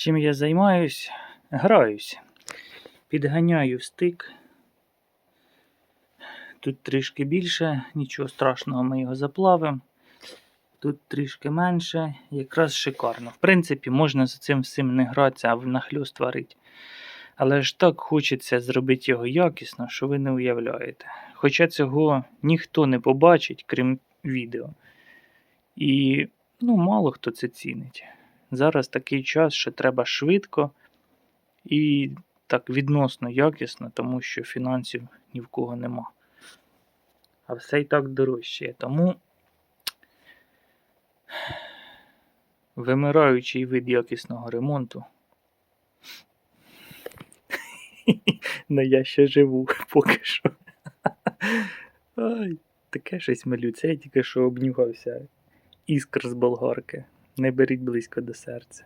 Чим я займаюсь? Граюсь. Підганяю стик. Тут трішки більше, нічого страшного, ми його заплавимо. Тут трішки менше, якраз шикарно. В принципі, можна з цим всім не гратися, а нахльост варити. Але ж так хочеться зробити його якісно, що ви не уявляєте. Хоча цього ніхто не побачить, крім відео. І ну, мало хто це цінить. Зараз такий час, що треба швидко і так відносно якісно, тому що фінансів ні в кого нема. А все і так дорожчає. Тому вимираючий вид якісного ремонту. Ну я ще живу поки що. Ай, таке щось малюце, я тільки що обнюхався. Іскр з болгарки. Не беріть близько до серця.